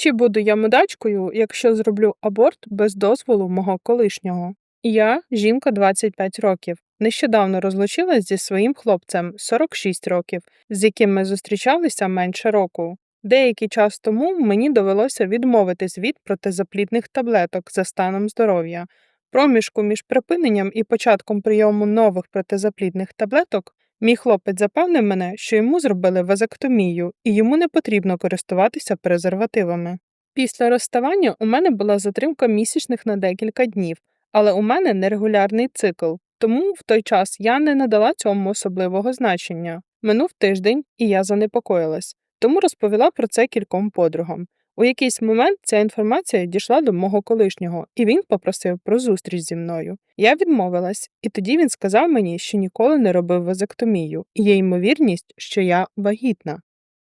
Чи буду я мудачкою, якщо зроблю аборт без дозволу мого колишнього? Я жінка 25 років. Нещодавно розлучилась зі своїм хлопцем 46 років, з яким ми зустрічалися менше року. Деякий час тому мені довелося відмовитись від протизаплідних таблеток за станом здоров'я. Проміжку між припиненням і початком прийому нових протизаплідних таблеток мій хлопець запевнив мене, що йому зробили вазектомію і йому не потрібно користуватися презервативами. Після розставання у мене була затримка місячних на декілька днів, але у мене нерегулярний цикл, тому в той час я не надала цьому особливого значення. Минув тиждень, і я занепокоїлась, тому розповіла про це кільком подругам. У якийсь момент ця інформація дійшла до мого колишнього, і він попросив про зустріч зі мною. Я відмовилась, і тоді він сказав мені, що ніколи не робив вазектомію, і є ймовірність, що я вагітна.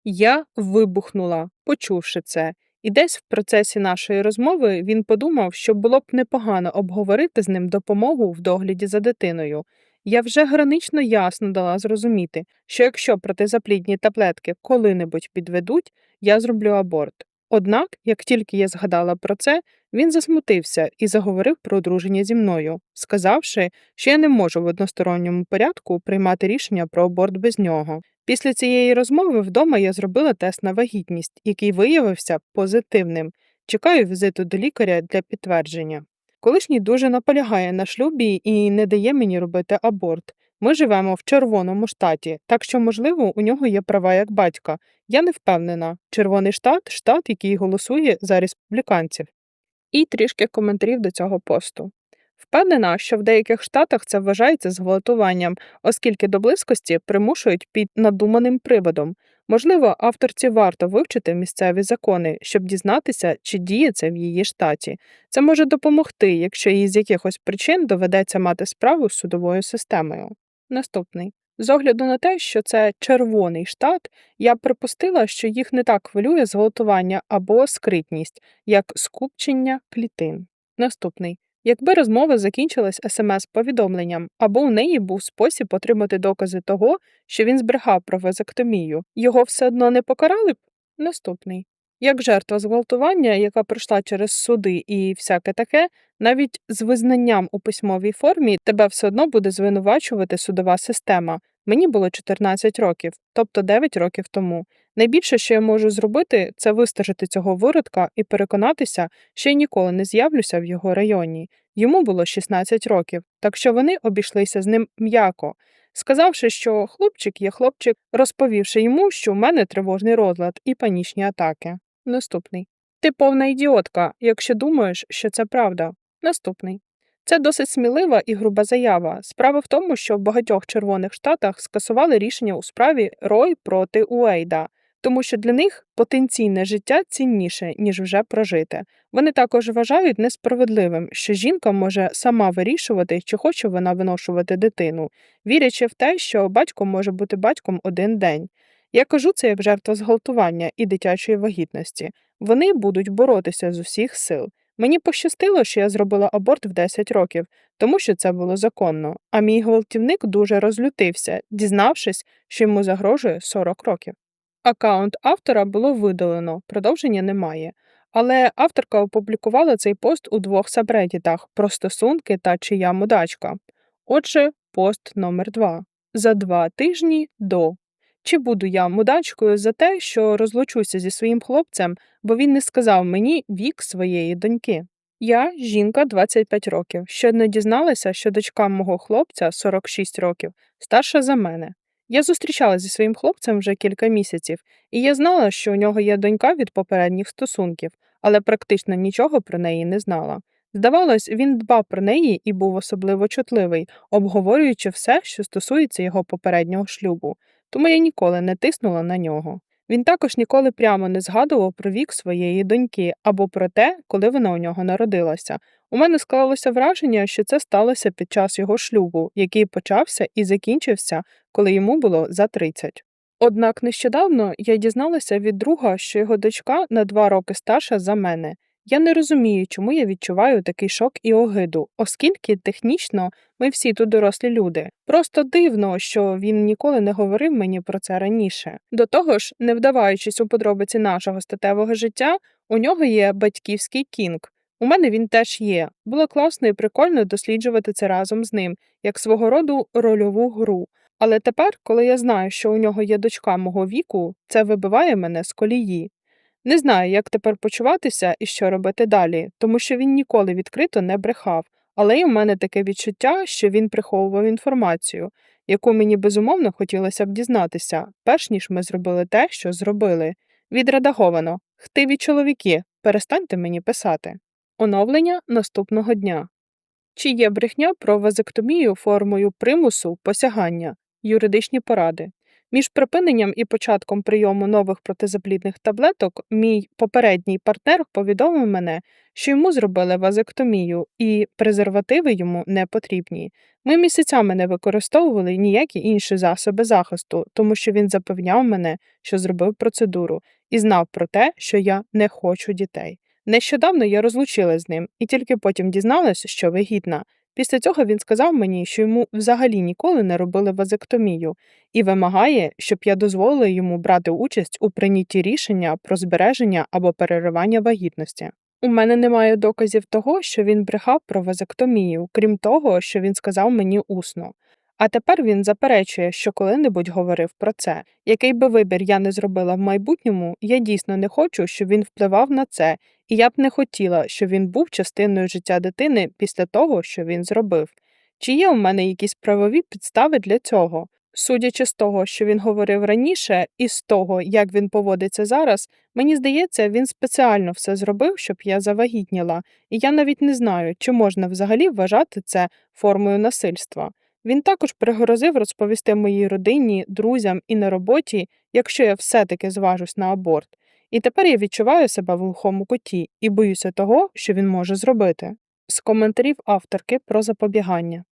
Я вибухнула, почувши це, і десь в процесі нашої розмови він подумав, що було б непогано обговорити з ним допомогу в догляді за дитиною. Я вже гранично ясно дала зрозуміти, що якщо протизаплідні таблетки коли-небудь підведуть, я зроблю аборт. Однак, як тільки я згадала про це, він засмутився і заговорив про одруження зі мною, сказавши, що я не можу в односторонньому порядку приймати рішення про аборт без нього. Після цієї розмови вдома я зробила тест на вагітність, який виявився позитивним. Чекаю візиту до лікаря для підтвердження. Колишній дуже наполягає на шлюбі і не дає мені робити аборт. Ми живемо в червоному штаті, так що, можливо, у нього є права як батька. Я не впевнена. Червоний штат штат, який голосує за республіканців. І трішки коментарів до цього посту. Впевнена, що в деяких штатах це вважається зґвалтуванням, оскільки до близькості примушують під надуманим приводом. Можливо, авторці варто вивчити місцеві закони, щоб дізнатися, чи діє це в її штаті. Це може допомогти, якщо їй з якихось причин доведеться мати справу з судовою системою. Наступний. З огляду на те, що це червоний штат, я б припустила, що їх не так хвилює зґвалтування або скритність, як скупчення клітин. Наступний. Якби розмова закінчилась смс-повідомленням, або у неї був спосіб отримати докази того, що він збрехав про вазектомію, його все одно не покарали б? Наступний. Як жертва зґвалтування, яка пройшла через суди і всяке таке, навіть з визнанням у письмовій формі тебе все одно буде звинувачувати судова система. Мені було 14 років, тобто 9 років тому. Найбільше, що я можу зробити, це вистежити цього виродка і переконатися, що я ніколи не з'явлюся в його районі. Йому було 16 років, так що вони обійшлися з ним м'яко. Сказавши, що хлопчик є хлопчик, розповівши йому, що в мене тривожний розлад і панічні атаки. Наступний. Ти повна ідіотка, якщо думаєш, що це правда. Наступний. Це досить смілива і груба заява. Справа в тому, що в багатьох червоних штатах скасували рішення у справі Рой проти Уейда, тому що для них потенційне життя цінніше, ніж вже прожите. Вони також вважають несправедливим, що жінка може сама вирішувати, чи хоче вона виношувати дитину, вірячи в те, що батько може бути батьком один день. Я кажу це як жертва зґвалтування і дитячої вагітності. Вони будуть боротися з усіх сил. Мені пощастило, що я зробила аборт в 10 років, тому що це було законно, а мій гвалтівник дуже розлютився, дізнавшись, що йому загрожує 40 років. Акаунт автора було видалено, продовження немає. Але авторка опублікувала цей пост у двох сабредітах про стосунки та чия мудачка. Отже, пост номер 2 За два тижні до. Чи буду я мудачкою за те, що розлучуся зі своїм хлопцем, бо він не сказав мені вік своєї доньки? Я жінка 25 років, щойно дізналася, що дочка мого хлопця 46 років, старша за мене. Я зустрічалася зі своїм хлопцем вже кілька місяців, і я знала, що у нього є донька від попередніх стосунків, але практично нічого про неї не знала. Здавалось, він дбав про неї і був особливо чутливий, обговорюючи все, що стосується його попереднього шлюбу тому я ніколи не тиснула на нього. Він також ніколи прямо не згадував про вік своєї доньки або про те, коли вона у нього народилася. У мене склалося враження, що це сталося під час його шлюбу, який почався і закінчився, коли йому було за 30. Однак нещодавно я дізналася від друга, що його дочка на два роки старша за мене. Я не розумію, чому я відчуваю такий шок і огиду, оскільки технічно ми всі тут дорослі люди. Просто дивно, що він ніколи не говорив мені про це раніше. До того ж, не вдаваючись у подробиці нашого статевого життя, у нього є батьківський кінг. У мене він теж є. Було класно і прикольно досліджувати це разом з ним, як свого роду рольову гру. Але тепер, коли я знаю, що у нього є дочка мого віку, це вибиває мене з колії. Не знаю, як тепер почуватися і що робити далі, тому що він ніколи відкрито не брехав, але й у мене таке відчуття, що він приховував інформацію, яку мені безумовно хотілося б дізнатися, перш ніж ми зробили те, що зробили. Відредаговано. Хтиві чоловіки, перестаньте мені писати. Оновлення наступного дня. Чи є брехня про вазектомію формою примусу посягання, юридичні поради? Між припиненням і початком прийому нових протизаплідних таблеток мій попередній партнер повідомив мене, що йому зробили вазектомію, і презервативи йому не потрібні. Ми місяцями не використовували ніякі інші засоби захисту, тому що він запевняв мене, що зробив процедуру, і знав про те, що я не хочу дітей. Нещодавно я розлучилась з ним і тільки потім дізналася, що вагітна. Після цього він сказав мені, що йому взагалі ніколи не робили вазектомію, і вимагає, щоб я дозволила йому брати участь у прийнятті рішення про збереження або переривання вагітності. У мене немає доказів того, що він брехав про вазектомію, крім того, що він сказав мені усно. А тепер він заперечує, що коли-небудь говорив про це. Який би вибір я не зробила в майбутньому, я дійсно не хочу, щоб він впливав на це, і я б не хотіла, щоб він був частиною життя дитини після того, що він зробив. Чи є у мене якісь правові підстави для цього? Судячи з того, що він говорив раніше, і з того, як він поводиться зараз, мені здається, він спеціально все зробив, щоб я завагітніла, і я навіть не знаю, чи можна взагалі вважати це формою насильства. Він також пригрозив розповісти моїй родині, друзям і на роботі, якщо я все-таки зважусь на аборт. І тепер я відчуваю себе в глухому куті і боюся того, що він може зробити. З коментарів авторки про запобігання.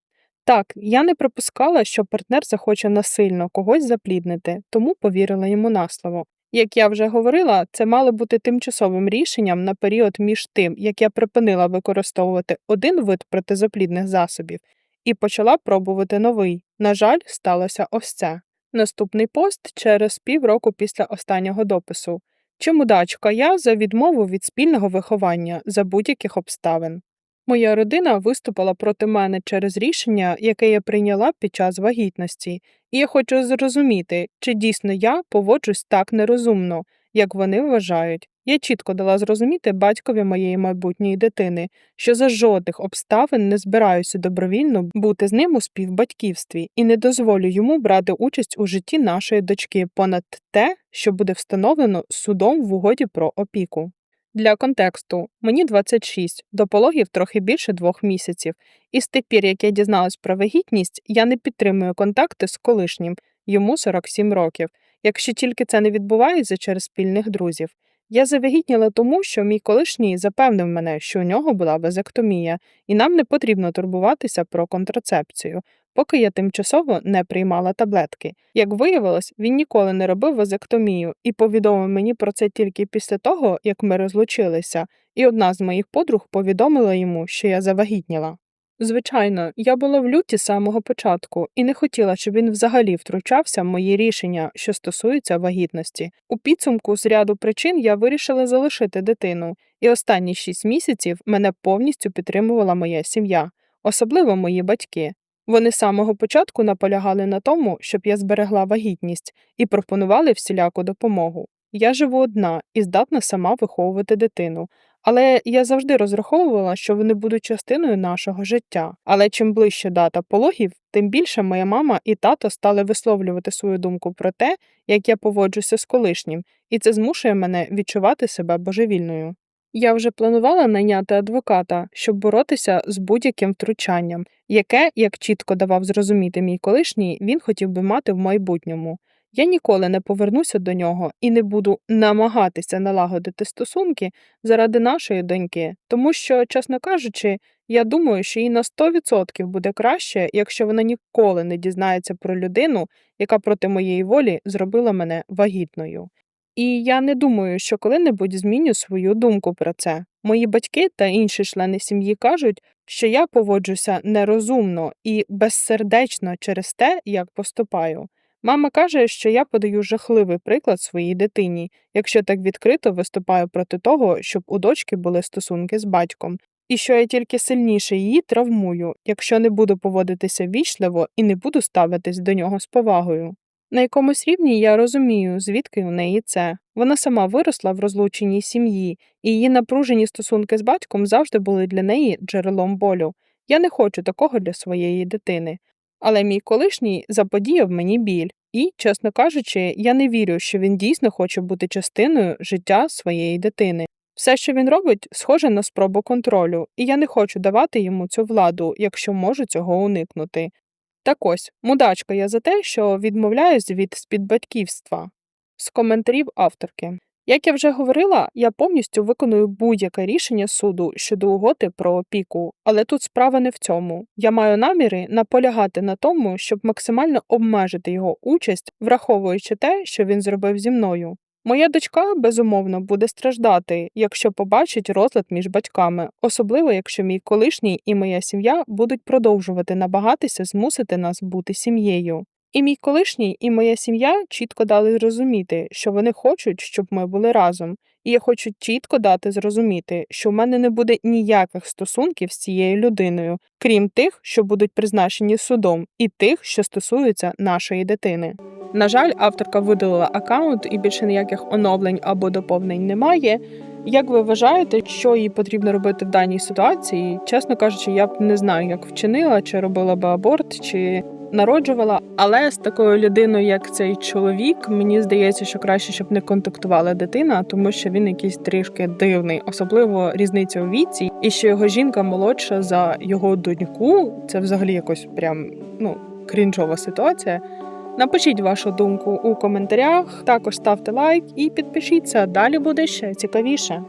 Так, я не припускала, що партнер захоче насильно когось запліднити, тому повірила йому на слово. Як я вже говорила, це мало бути тимчасовим рішенням на період між тим, як я припинила використовувати один вид протизаплідних засобів і почала пробувати новий. На жаль, сталося ось це. Наступний пост через півроку після останнього допису. Чому дачка я за відмову від спільного виховання за будь-яких обставин? Моя родина виступила проти мене через рішення, яке я прийняла під час вагітності, і я хочу зрозуміти, чи дійсно я поводжусь так нерозумно, як вони вважають. Я чітко дала зрозуміти батькові моєї майбутньої дитини, що за жодних обставин не збираюся добровільно бути з ним у співбатьківстві і не дозволю йому брати участь у житті нашої дочки понад те, що буде встановлено судом в угоді про опіку. Для контексту мені 26, до пологів трохи більше двох місяців, і з тих пір, як я дізналась про вагітність, я не підтримую контакти з колишнім, йому 47 років, якщо тільки це не відбувається через спільних друзів. Я завагітніла тому, що мій колишній запевнив мене, що у нього була вазектомія, і нам не потрібно турбуватися про контрацепцію, поки я тимчасово не приймала таблетки. Як виявилось, він ніколи не робив вазектомію і повідомив мені про це тільки після того, як ми розлучилися, і одна з моїх подруг повідомила йому, що я завагітніла. Звичайно, я була в люті з самого початку і не хотіла, щоб він взагалі втручався в мої рішення, що стосуються вагітності. У підсумку з ряду причин я вирішила залишити дитину, і останні шість місяців мене повністю підтримувала моя сім'я, особливо мої батьки. Вони з самого початку наполягали на тому, щоб я зберегла вагітність, і пропонували всіляку допомогу. Я живу одна і здатна сама виховувати дитину, але я завжди розраховувала, що вони будуть частиною нашого життя. Але чим ближче дата пологів, тим більше моя мама і тато стали висловлювати свою думку про те, як я поводжуся з колишнім, і це змушує мене відчувати себе божевільною. Я вже планувала найняти адвоката, щоб боротися з будь-яким втручанням, яке, як чітко давав зрозуміти мій колишній, він хотів би мати в майбутньому. Я ніколи не повернуся до нього і не буду намагатися налагодити стосунки заради нашої доньки, тому що, чесно кажучи, я думаю, що їй на 100% буде краще, якщо вона ніколи не дізнається про людину, яка проти моєї волі зробила мене вагітною. І я не думаю, що коли-небудь зміню свою думку про це. Мої батьки та інші члени сім'ї кажуть, що я поводжуся нерозумно і безсердечно через те, як поступаю. Мама каже, що я подаю жахливий приклад своїй дитині, якщо так відкрито виступаю проти того, щоб у дочки були стосунки з батьком, і що я тільки сильніше її травмую, якщо не буду поводитися вічливо і не буду ставитись до нього з повагою. На якомусь рівні я розумію, звідки у неї це. Вона сама виросла в розлученій сім'ї, і її напружені стосунки з батьком завжди були для неї джерелом болю. Я не хочу такого для своєї дитини. Але мій колишній заподіяв мені біль, і, чесно кажучи, я не вірю, що він дійсно хоче бути частиною життя своєї дитини. Все, що він робить, схоже на спробу контролю, і я не хочу давати йому цю владу, якщо можу цього уникнути. Так ось, мудачка я за те, що відмовляюсь від спідбатьківства. З коментарів авторки. Як я вже говорила, я повністю виконую будь-яке рішення суду щодо угоди про опіку, але тут справа не в цьому. Я маю наміри наполягати на тому, щоб максимально обмежити його участь, враховуючи те, що він зробив зі мною. Моя дочка, безумовно, буде страждати, якщо побачить розлад між батьками, особливо якщо мій колишній і моя сім'я будуть продовжувати намагатися змусити нас бути сім'єю. І мій колишній і моя сім'я чітко дали зрозуміти, що вони хочуть, щоб ми були разом, і я хочу чітко дати зрозуміти, що в мене не буде ніяких стосунків з цією людиною, крім тих, що будуть призначені судом, і тих, що стосуються нашої дитини. На жаль, авторка видалила аккаунт і більше ніяких оновлень або доповнень немає. Як ви вважаєте, що їй потрібно робити в даній ситуації? Чесно кажучи, я б не знаю, як вчинила, чи робила би аборт, чи народжувала. Але з такою людиною, як цей чоловік, мені здається, що краще, щоб не контактувала дитина, тому що він якийсь трішки дивний, особливо різниця у віці, і що його жінка молодша за його доньку. Це взагалі якось прям ну крінжова ситуація. Напишіть вашу думку у коментарях, також ставте лайк і підпишіться. Далі буде ще цікавіше.